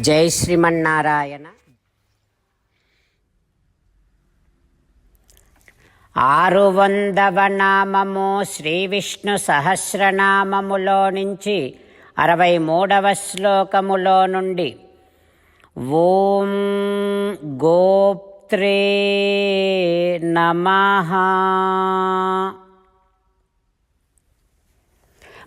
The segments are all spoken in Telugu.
జై శ్రీమన్నారాయణ. ఆరు వందవ నామము శ్రీ విష్ణు సహస్రనామములో నుంచి అరవై మూడవ శ్లోకములో నుండి ఓం గోప్త్రే నమహా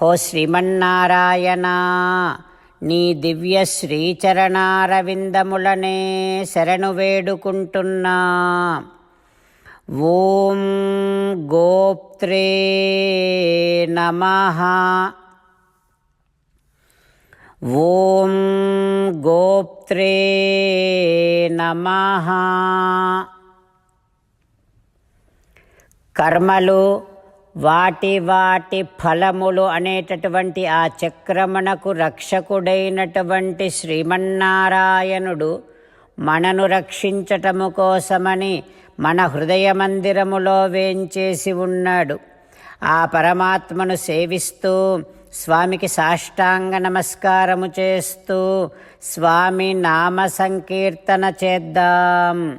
హో శ్రీమన్నారాయణ నీ దివ్య శ్రీచరణారవిందములనే శరణు వేడుకుంటున్నా. ఓం గోప్త్రే నమ. ఓం గోప్త్రే నమ. కర్మలు వాటి వాటి ఫలములు అనేటటువంటి ఆ చక్రమునకు రక్షకుడైనటువంటి శ్రీమన్నారాయణుడు మనను రక్షించటము కోసమని మన హృదయ మందిరములో వేంచేసి ఉన్నాడు. ఆ పరమాత్మను సేవిస్తూ స్వామికి సాష్టాంగ నమస్కారము చేస్తూ స్వామి నామ సంకీర్తన చేద్దాం.